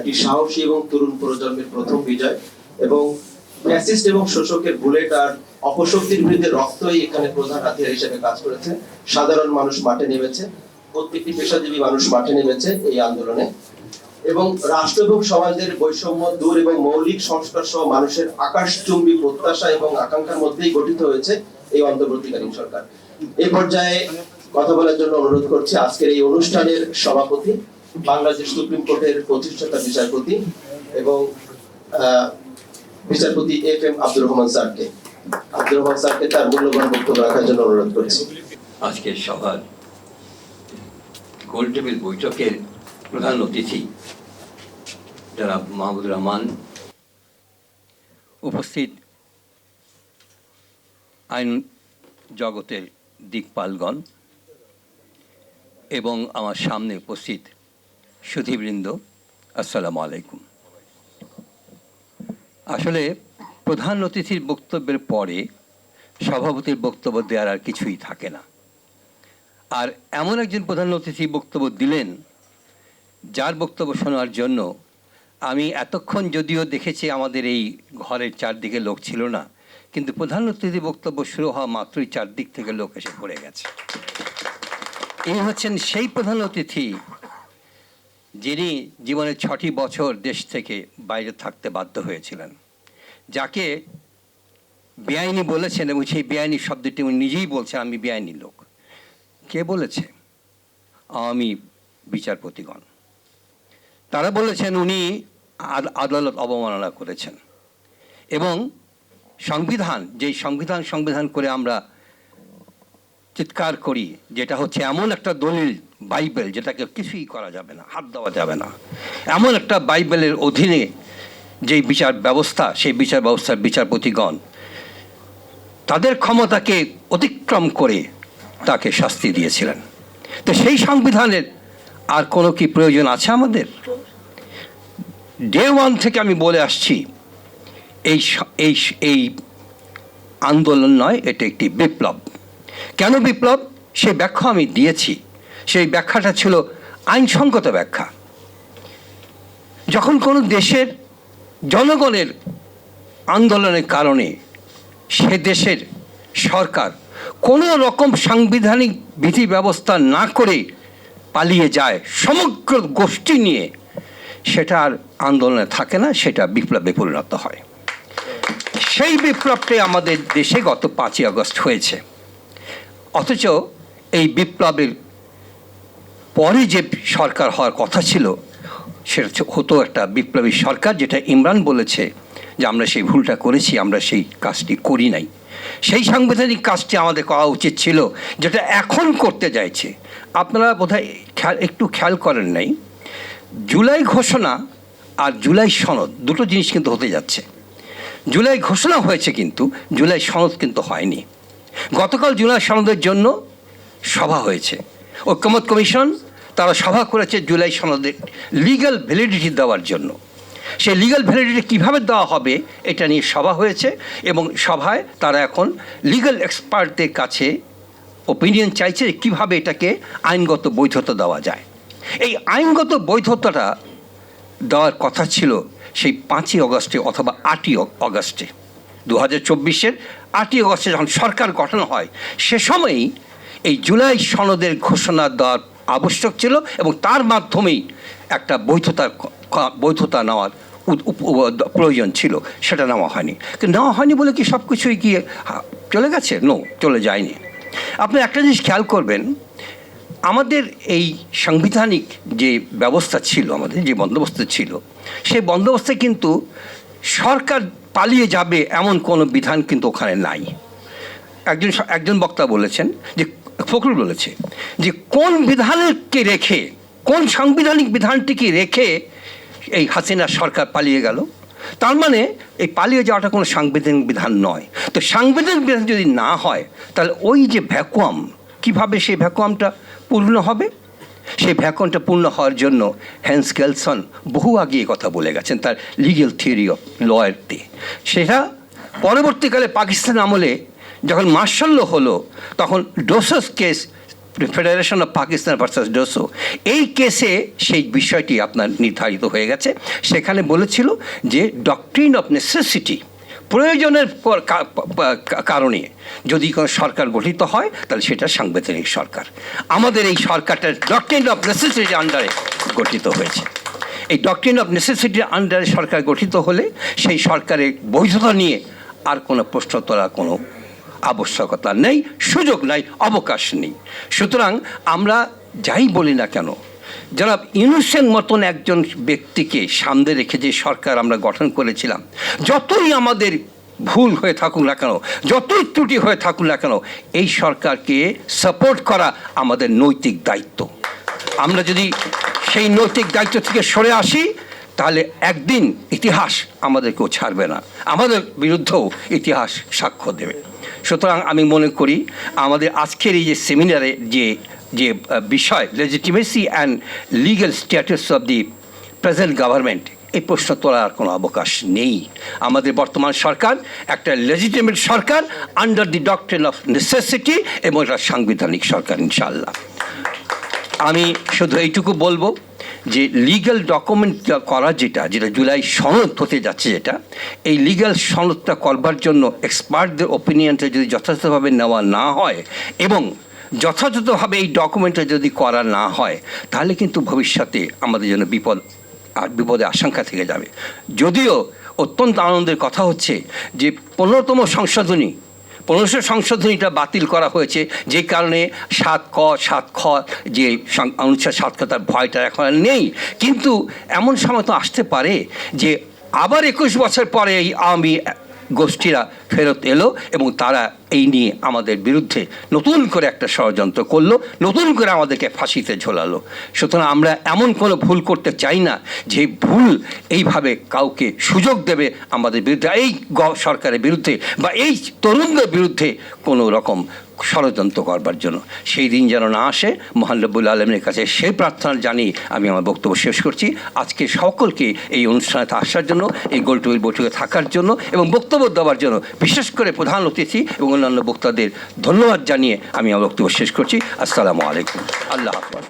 একটি সাহসী এবং তরুণ প্রজন্মের প্রথম বিজয় এবং ফ্যাসিস্ট এবং শোষকের বুলেট আর অপশক্তির বিরুদ্ধে রক্তই এখানে প্রধান হাতিয়ার হিসেবে কাজ করেছে। সাধারণ মানুষ মাঠে নেমেছে, প্রত্যেকটি পেশাজীবী মানুষ মাঠে নেমেছে এই আন্দোলনে এবং রাষ্ট্র এবং সমাজের বৈষম্য দূর এবং মৌলিক সংস্কার সহ মানুষের আকাশচুম্বী প্রত্যাশা এবং আকাঙ্ক্ষার মধ্যেই গঠিত হয়েছে এই অন্তর্বর্তীকালীন সরকার। এই পর্যায়ে কথা বলার জন্য অনুরোধ করছি, আজকের এই অনুষ্ঠানের সভাপতি বাংলাদেশ সুপ্রিম কোর্টের প্রতিষ্ঠাতা বিচারপতি এবং বিচারপতি এফ এম আব্দুর রহমান স্যারকে। আব্দুর রহমান স্যারকে তার মূল্যবান বক্তব্য রাখার জন্য অনুরোধ করছি। আজকের সভার গোল টেবিল বৈঠকের প্রধান অতিথি যারা মাহমুদুর রহমান উপস্থিত আইন জগতের দিকপালগণ এবং আমার সামনে উপস্থিত সুধীবৃন্দ, আসসালামু আলাইকুম। আসলে প্রধান অতিথির বক্তব্যের পরে সভাপতির বক্তব্য দেওয়ার আর কিছুই থাকে না। আর এমন একজন প্রধান অতিথি বক্তব্য দিলেন, যার বক্তব্য শোনার জন্য আমি এতক্ষণ যদিও দেখেছি আমাদের এই ঘরের চারদিকে লোক ছিল না, কিন্তু প্রধান অতিথি বক্তব্য শুরু হওয়া মাত্রই চারদিক থেকে লোক এসে পড়ে গেছে। এই হচ্ছেন সেই প্রধান অতিথি যিনি জীবনের ছটি বছর দেশ থেকে বাইরে থাকতে বাধ্য হয়েছিলেন। যাকে বেআইনি বলেছেন এবং সেই বেআইনি শব্দটি উনি নিজেই বলছেন, আমি বেআইনি লোক। কে বলেছে? আওয়ামী বিচারপতিগণ। তারা বলেছেন উনি আদ- আদালত অবমাননা করেছেন। এবং সংবিধান, যেই সংবিধান সংবিধান করে আমরা চিৎকার করি, যেটা হচ্ছে এমন একটা দলিল বাইবেল, যেটাকে কিছুই করা যাবে না, হাত দেওয়া যাবে না। এমন একটা বাইবেলের অধীনে যেই বিচার ব্যবস্থা, সেই বিচার ব্যবস্থার বিচারপতিগণ তাদের ক্ষমতাকে অতিক্রম করে তাকে শাস্তি দিয়েছিলেন। তো সেই সংবিধানের আর কোনো কি প্রয়োজন আছে আমাদের? ডে ওয়ান থেকে আমি বলে আসছি, এই এই এই আন্দোলন নয়, এটা একটি বিপ্লব। কেন বিপ্লব? সেই ব্যাখ্যা আমি দিয়েছি। সেই ব্যাখ্যাটা ছিল আইনসঙ্গত ব্যাখ্যা। যখন কোনো দেশের জনগণের আন্দোলনের কারণে সে দেশের সরকার কোনো রকম সাংবিধানিক বিধি ব্যবস্থা না করে পালিয়ে যায় সমগ্র গোষ্ঠী নিয়ে, সেটা আর আন্দোলনে থাকে না, সেটা বিপ্লবে পরিণত হয়। সেই বিপ্লবটি আমাদের দেশে গত পাঁচই আগস্ট হয়েছে। অথচ এই বিপ্লবের পরে যে সরকার হওয়ার কথা ছিল, সেটা হতো একটা বিপ্লবী সরকার যেটা ইমরান বলেছে যে আমরা সেই ভুলটা করেছি, আমরা সেই কাজটি করি নাই। সেই সাংবিধানিক কাজটি আমাদের করা উচিত ছিল, যেটা এখন করতে চাইছে আপনারা বোধহয় একটু খেয়াল করেন নাই, জুলাই ঘোষণা আর জুলাই সনদ, দুটো জিনিস কিন্তু হতে যাচ্ছে। জুলাই ঘোষণা হয়েছে কিন্তু, জুলাই সনদ কিন্তু হয়নি। গতকাল জুলাই সনদের জন্য সভা হয়েছে। ঐক্যমত কমিশন তারা সভা করেছে জুলাই সনদের লিগ্যাল ভ্যালিডিটি দেওয়ার জন্য। সেই লিগাল ভ্যালিডিটি কীভাবে দেওয়া হবে এটা নিয়ে সভা হয়েছে এবং সভায় তারা এখন লিগ্যাল এক্সপার্টদের কাছে ওপিনিয়ন চাইছে কীভাবে এটাকে আইনগত বৈধতা দেওয়া যায়। এই আইনগত বৈধতাটা দেওয়ার কথা ছিল সেই পাঁচই অগস্টে অথবা আটই অগস্টে। দু হাজার চব্বিশের আটই অগস্টে যখন সরকার গঠন হয় সে সময়ই এই জুলাই সনদের ঘোষণা দেওয়ার আবশ্যক ছিল এবং তার মাধ্যমেই একটা ক- বৈধতা নেওয়ার প্রয়োজন ছিল। সেটা নেওয়া হয়নি। নেওয়া হয়নি বলে কি সব কিছুই হা, চলে গেছে? নো চলে যায়নি। আপনি একটা জিনিস খেয়াল করবেন আমাদের এই সাংবিধানিক যে ব্যবস্থা ছিল আমাদের যে বন্দোবস্ত ছিল সেই বন্দোবস্তে কিন্তু সরকার পালিয়ে যাবে এমন কোনো বিধান কিন্তু ওখানে নাই। একজন একজন বক্তা বলেছেন যে, ফখরুল বলেছে যে, কোন বিধানকে রেখে, কোন সাংবিধানিক বিধানটিকে রেখে এই হাসিনা সরকার পালিয়ে গেল? তার মানে এই পালিয়ে যাওয়াটা কোনো সাংবিধানিক বিধান নয়। তো সাংবিধানিক বিধান যদি না হয়, তাহলে ওই যে ভ্যাকুয়াম, কীভাবে সেই ভ্যাকুয়ামটা পূর্ণ হবে? সেই ভ্যাকুয়ামটা পূর্ণ হওয়ার জন্য হ্যান্স গেলসন বহু আগে কথা বলে গেছেন, তার লিগেল থিওরি অফ লয়ারতে সেটা পরবর্তীকালে পাকিস্তান আমলে যখন মার্শাল্য হলো, তখন Dosso case, federation of Pakistan versus Dosso, এই কেসে সেই বিষয়টি আপনার নির্ধারিত হয়ে গেছে। সেখানে বলেছিল যে, ডক্ট্রিন অফ নেসেসিটি প্রয়োজনের কারণে যদি কোনো সরকার গঠিত হয়, তাহলে সেটা সাংবিধানিক সরকার। আমাদের এই সরকারটা ডক্ট্রিন অফ নেসেসিটির আন্ডারে গঠিত হয়েছে। এই ডক্ট্রিন অফ নেসেসিটির আন্ডারে সরকার গঠিত হলে সেই সরকারের বৈধতা নিয়ে আর কোনো প্রশ্ন তোলার কোনো আবশ্যকতা নেই, সুযোগ নাই, অবকাশ নেই। সুতরাং আমরা যাই বলি না কেন যারা ইউনুসের মতন একজন ব্যক্তিকে সামনে রেখে যে সরকার আমরা গঠন করেছিলাম, যতই আমাদের ভুল হয়ে থাকুক না কেন, যতই ত্রুটি হয়ে থাকুক না কেন, এই সরকারকে সাপোর্ট করা আমাদের নৈতিক দায়িত্ব। আমরা যদি সেই নৈতিক দায়িত্ব থেকে সরে আসি, তাহলে একদিন ইতিহাস আমাদেরকেও ছাড়বে না। আমাদের বিরুদ্ধেও ইতিহাস সাক্ষ্য দেবে। সুতরাং আমি মনে করি, আমাদের আজকের এই যে সেমিনারে যে যে বিষয় legitimacy and legal status of the present government এই প্রশ্ন তোলার কোনো অবকাশ নেই। আমাদের বর্তমান সরকার একটা legitimate Sarkar under the doctrine of necessity এবং একটা সাংবিধানিক সরকার ইনশাল্লাহ আমি শুধু এইটুকু বলব যে লিগ্যাল ডকুমেন্ট করা যেটা যেটা জুলাই সনদ হতে যাচ্ছে যেটা, এই লিগ্যাল সনদটা করবার জন্য এক্সপার্টদের ওপিনিয়নটা যদি যথাযথভাবে নেওয়া না হয় এবং যথাযথভাবে এই ডকুমেন্টটা যদি করা না হয়, তাহলে কিন্তু ভবিষ্যতে আমাদের জন্য বিপদ আর বিপদে আশঙ্কা থেকে যাবে। যদিও অত্যন্ত আনন্দের কথা হচ্ছে যে পনেরোতম সংশোধনী, পনেরোশো সংশোধনীটা বাতিল করা হয়েছে, যে কারণে সাত ক, সাত খ, যে অনুচ্ছেদ সাত খ তার ভয়টা এখন আর নেই। কিন্তু এমন সময় তো আসতে পারে যে আবার একুশ বছর পরে এই আওয়ামী গোষ্ঠীরা ফেরত এলো এবং তারা এই নিয়ে আমাদের বিরুদ্ধে নতুন করে একটা ষড়যন্ত্র করল, নতুন করে আমাদেরকে ফাঁসিতে ঝোলালো। সুতরাং আমরা এমন কোনো ভুল করতে চাই না যে ভুল এইভাবে কাউকে সুযোগ দেবে আমাদের বিরুদ্ধে, এই সরকারের বিরুদ্ধে বা এই তরুণদের বিরুদ্ধে কোনো রকম ষড়যন্ত্র করবার জন্য। সেই দিন যেন না আসে, মহান রব্বুল আলমের কাছে সেই প্রার্থনা জানিয়ে আমি আমার বক্তব্য শেষ করছি। আজকে সকলকে এই অনুষ্ঠানে আসার জন্য, এই গোলটুবিল বৈঠকে থাকার জন্য এবং বক্তব্য দেওয়ার জন্য বিশেষ করে প্রধান অতিথি এবং অন্যান্য বক্তাদের ধন্যবাদ জানিয়ে আমি আমার বক্তব্য শেষ করছি। আসসালামু আলাইকুম। আল্লাহ হাফিজ।